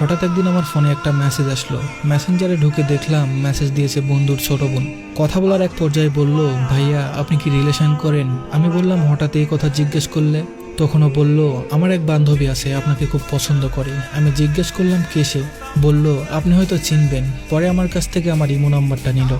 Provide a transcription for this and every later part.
হঠাৎ একদিন আমার ফোনে একটা মেসেজ আসলো। মেসেঞ্জারে ঢুকে দেখলাম মেসেজ দিয়েছে বন্ধুর ছোট বোন। কথা বলার এক পর্যায়ে বলল, ভাইয়া, আপনি কি রিলেশন করেন? আমি বললাম, হঠাৎ এই কথা জিজ্ঞেস করলে? তখনও বলল, আমার এক বান্ধবী আছে, আপনাকে খুব পছন্দ করে। আমি জিজ্ঞেস করলাম, কে সে? বলল, আপনি হয়তো চিনবেন। পরে আমার কাছ থেকে আমার ইমো নাম্বারটা নিল।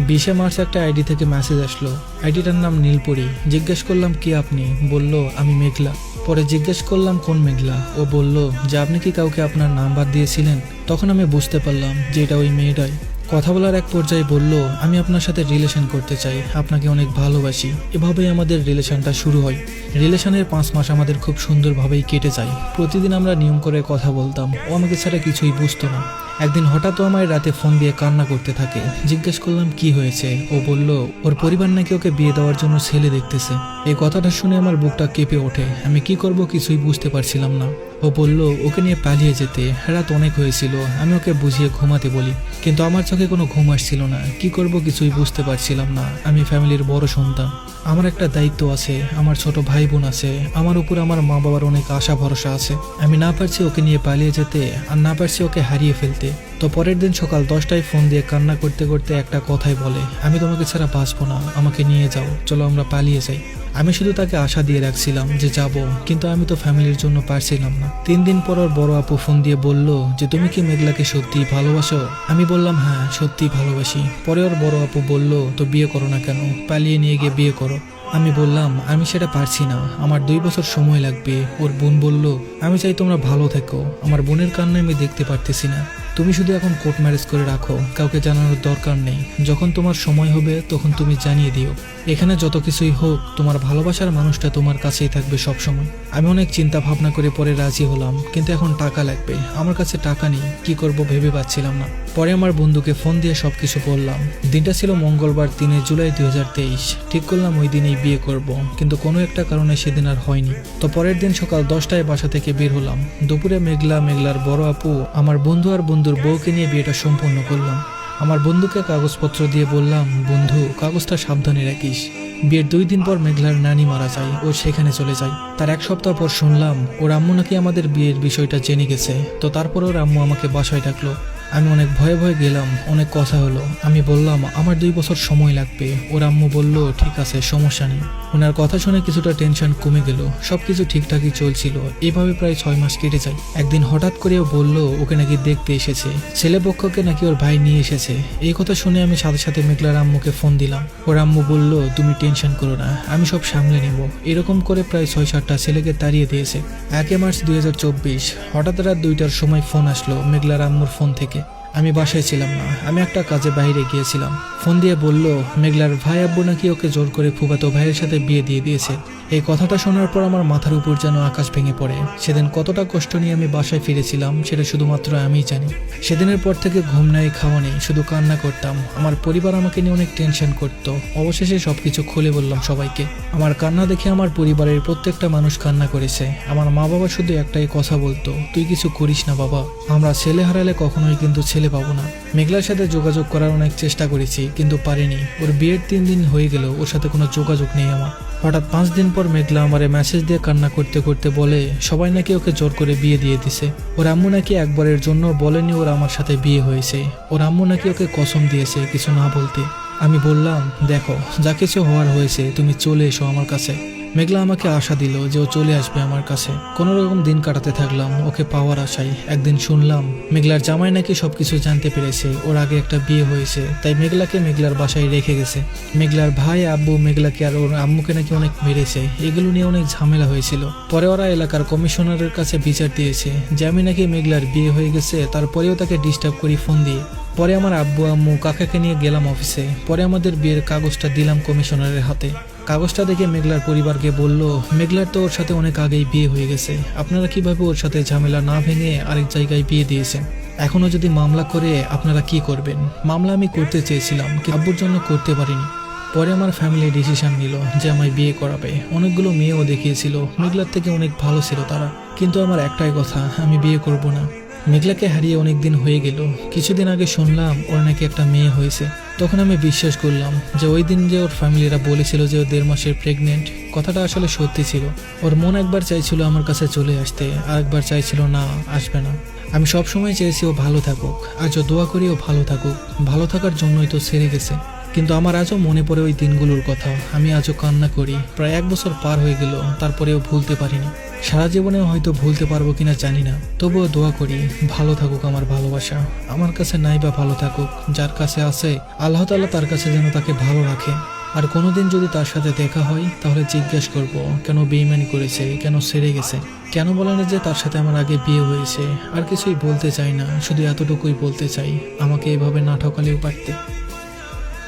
বিশে মার্চ একটা আইডি থেকে মেসেজ আসলো। আইডিটার নাম নীলপুরি। জিজ্ঞেস করলাম, কি আপনি? বলল, আমি মেঘলা। পরে জিজ্ঞেস করলাম, কোন মেঘলা? ও বলল, যে আপনি কি কাউকে আপনার নাম্বার দিয়েছিলেন? তখন আমি বুঝতে পারলাম যে এটা ওই মেয়েটাই। কথা বলার এক পর্যায়ে বলল, আমি আপনার সাথে রিলেশন করতে চাই, আপনাকে অনেক ভালোবাসি। এভাবেই আমাদের রিলেশনটা শুরু হয়। রিলেশনের পাঁচ মাস আমাদের খুব সুন্দরভাবেই কেটে যায়। প্রতিদিন আমরা নিয়ম করে কথা বলতাম। ও আমাকে ছাড়া কিছুই বুঝতো না। একদিন হঠাৎ আমায় রাতে ফোন দিয়ে কান্না করতে থাকে। জিজ্ঞেস করলাম, কি হয়েছে? ও বলল, ওর পরিবার নাকি ওকে বিয়ে দেওয়ার জন্য ছেলে দেখতেছে। এই কথাটা শুনে আমার বুকটা কেঁপে ওঠে। আমি কি করব কিছুই বুঝতে পারছিলাম না। ও বলল, ওকে নিয়ে পালিয়ে যেতে রাত অনেক হয়েছিল, আমি ওকে বুঝিয়ে ঘুমাতে বলি। কিন্তু আমার চোখে কোনো ঘুম আসছিল না। কি করব কিছুই বুঝতে পারছিলাম না। আমি ফ্যামিলির বড় সন্তান। আমার একটা দায়িত্ব আছে, আমার ছোট ভাই বোন আছে, আমার উপর আমার মা বাবার অনেক আশা, ভরসা আছে। আমি না পারছি ওকে নিয়ে পালিয়ে যেতে আর না পারছি ওকে হারিয়ে ফেলতে। তো পরের দিন সকাল দশটায় ফোন দিয়ে কান্না করতে করতে একটা কথাই বলে, আমি তোমাকে ছাড়া বাঁচবো না, আমাকে নিয়ে যাও, চলো আমরা পালিয়ে যাই। আমি শুধু তাকে আশা দিয়ে রাখছিলাম যে যাব, কিন্তু আমি তো ফ্যামিলির জন্য পারছিলাম না। তিন দিন পর ওর বড় আপু ফোন দিয়ে বলল যে, তুমি কি মেঘলাকে সত্যি ভালোবাসো? আমি বললাম হ্যাঁ সত্যি ভালোবাসি। পরে ওর বড় আপু বলল, তো বিয়ে করো না কেন? পালিয়ে নিয়ে গিয়ে বিয়ে করো। আমি বললাম, আমি সেটা পারছি না। আমার দুই বছর সময় লাগবে। ওর বোন বলল, আমি চাই তোমরা ভালো থেকো। আমার বোনের কান্না আমি দেখতে পারতেছি না। তুমি শুধু এখন কোর্ট ম্যারেজ করে রাখো, কাউকে জানানোর দরকার নেই। যখন তোমার সময় হবে, তখন তুমি জানিয়ে দিও। এখানে যত কিছুই হোক, তোমার ভালোবাসার মানুষটা তোমার কাছেই থাকবে সব সময় আমি অনেক চিন্তা ভাবনা করে পরে রাজি হলাম, কিন্তু এখন টাকা লাগবে। আমার কাছে টাকা নেই, কি করব ভেবে পাচ্ছিলাম না। পরে আমার বন্ধুকে ফোন দিয়ে সবকিছু বললাম। দিনটা ছিল মঙ্গলবার, তিনে জুলাই দুই হাজার তেইশ। ঠিক করলাম ওই দিনেই বিয়ে করব, কিন্তু কোনো একটা কারণে সেদিন আর হয়নি। তো পরের দিন সকাল দশটায় বাসা থেকে বের হলাম। দুপুরে মেঘলা, মেঘলার বড় আপু, আমার বন্ধু আর বন্ধুর বউকে নিয়ে বিয়েটা সম্পূর্ণ করলাম। আমার বন্ধুকে কাগজপত্র দিয়ে বললাম, বন্ধু, কাগজটা সাবধানে রাখিস। বিয়ের দুই দিন পর মেঘলার নানি মারা যায়, ও সেখানে চলে যায়। তার এক সপ্তাহ পর শুনলাম, ওর আম্মু নাকি আমাদের বিয়ের বিষয়টা জেনে গেছে। তো তারপরও আম্মু আমাকে বাসায় ডাকলো। আমি অনেক ভয়ে ভয়ে গেলাম, অনেক কথা হলো। আমি বললাম, আমার দুই বছর সময় লাগবে। ওর আম্মু বলল, ঠিক আছে, সমস্যা নেই। ওনার কথা শুনে কিছুটা টেনশন কমে গেল। সব কিছু ঠিকঠাকই চলছিল। এভাবে প্রায় ছয় মাস কেটে যায়। একদিন হঠাৎ করে ও বলল, ওকে নাকি দেখতে এসেছে। ছেলে পক্ষকে নাকি ওর ভাই নিয়ে এসেছে। এই কথা শুনে আমি সাথে সাথে মেঘলার আম্মুকে ফোন দিলাম। ওর আম্মু বলল, তুমি টেনশন করো না, আমি সব সামলে নেব। এরকম করে প্রায় ছয় সাতটা ছেলেকে তাড়িয়ে দিয়েছে। একে মার্চ দুই হাজার চব্বিশ, হঠাৎ রাত দুইটার সময় ফোন আসলো মেঘলার আম্মুর ফোন থেকে। আমি বাসায় ছিলাম না। আমি একটা কাজে বাইরে গিয়েছিলাম। ফোন দিয়ে বলল, মেঘলার ভাই আব্বু নাকি ওকে জোর করে ফুফাতো ভাইয়ের সাথে বিয়ে দিয়ে দিয়েছে। এই কথাটা শোনার পর আমার মাথার উপর যেন আকাশ ভেঙে পড়ে। সেদিন কতটা কষ্ট নিয়ে আমি বাসায় ফিরেছিলাম, সেটা শুধুমাত্র আমিই জানি। সেদিনের পর থেকে ঘুম নাই, খাওয়া নেই, শুধু কান্না করতাম। আমার পরিবার আমাকে নিয়ে অনেক টেনশন করতো। অবশেষে সবকিছু খুলে বললাম সবাইকে। আমার কান্না দেখে আমার পরিবারের প্রত্যেকটা মানুষ কান্না করেছে। আমার মা বাবা শুধু একটাই কথা বলতো, তুই কিছু করিস না বাবা। আমরা ছেলে হারালে কখনোই কিন্তু ছেলে পাবো না। মেঘলার সাথে যোগাযোগ করার অনেক চেষ্টা করেছি, কিন্তু পারিনি। ওর বিয়ের তিন দিন হয়ে গেল ওর সাথে কোনো যোগাযোগ নেই আমার। হঠাৎ পাঁচ দিন পর মেঘলা আমারে মেসেজ দিয়ে কান্না করতে করতে বলে, সবাই নাকি ওকে জোর করে বিয়ে দিয়ে দিছে। ওর আম্মু নাকি একবারের জন্য বলেনি ওর আমার সাথে বিয়ে হয়েছে। ওর আম্মু নাকি ওকে কসম দিয়েছে কিছু না বলতে। আমি বললাম, দেখো, যা কিছু হওয়ার হয়েছে, তুমি চলে এসো আমার কাছে। মেঘলা আমাকে আশা দিল যে ও চলে আসবে আমার কাছে। কোনো রকম দিন কাটাতে থাকলাম, ওকে পাওয়ার আশায়। একদিন শুনলাম, মেঘলার জামাই নাকি সবকিছু জানতে পেরেছে, ওর আগে একটা বিয়ে হয়েছে, তাই মেঘলাকে মেঘলার বাসায় রেখে গেছে। মেঘলার ভাই, আব্বু, মেঘলাকে আর ওর আম্মুকে নাকি অনেক মেরেছে, এগুলো নিয়ে অনেক ঝামেলা হয়েছিল। পরে ওরা এলাকার কমিশনারের কাছে বিচার দিয়েছে, যে আমি নাকি মেঘলার বিয়ে হয়ে গেছে, তারপরেও তাকে ডিস্টার্ব করি ফোন দিয়ে। পরে আমার আব্বু, আম্মু, কাকাকে নিয়ে গেলাম অফিসে। পরে আমাদের বিয়ের কাগজটা দিলাম কমিশনারের হাতে। কাগজটা দেখে মেঘলার পরিবারকে বলল, মেঘলার তো ওর সাথে অনেক আগেই বিয়ে হয়ে গেছে। আপনারা কীভাবে ওর সাথে ঝামেলা না ভেঙে আরেক জায়গায় বিয়ে দিয়েছেন? এখনও যদি মামলা করে, আপনারা কি করবেন? মামলা আমি করতে চেয়েছিলাম, কিন্তু আব্বুর জন্য করতে পারিনি। পরে আমার ফ্যামিলি ডিসিশন নিল যে আমায় বিয়ে করাবে। অনেকগুলো মেয়েও দেখিয়েছিল, মেঘলার থেকে অনেক ভালো ছিল তারা। কিন্তু আমার একটাই কথা, আমি বিয়ে করব না। মেঘলাকে হারিয়ে অনেক দিন হয়ে গেল। কিছুদিন আগে শুনলাম ওর নাকি একটা মেয়ে হয়েছে। তখন আমি বিশ্বাস করলাম যে ওই দিন যে ওর ফ্যামিলিরা বলেছিল যে ও দেড় মাসের প্রেগনেন্ট কথাটা আসলে সত্যি ছিল। ওর মন একবার চাইছিল আমার কাছে চলে আসতে আর একবার চাইছিল না, আসবে না। আমি সব সময় চেয়েছি ও ভালো থাকুক আজও দোয়া করি ও ভালো থাকুক। ভালো থাকার জন্যই তো সেরে গেছে। কিন্তু আমার আজও মনে পড়ে ওই দিনগুলোর কথা। আমি আজও কান্না করি। প্রায় এক বছর পার হয়ে গেল, তারপরেও ভুলতে পারিনি। সারা জীবনে হয়তো ভুলতে পারব কিনা জানি না। তবুও দোয়া করি, ভালো থাকুক আমার ভালোবাসা। আমার কাছে নাই বা ভালো থাকুক। যার কাছে আছে, আল্লাহ তাআলা তার কাছে যেন তাকে ভালো রাখে। আর কোনোদিন যদি তার সাথে দেখা হয়, তাহলে জিজ্ঞেস করব, কেন বেইমানি করেছে? কেন সেরে গেছে? কেন বলে না যে তার সাথে আমার আগে বিয়ে হয়েছে? আর কিছুই বলতে চাই না, শুধু এতটুকুই বলতে চাই, আমাকে এভাবে না ঠকালেও পারতে।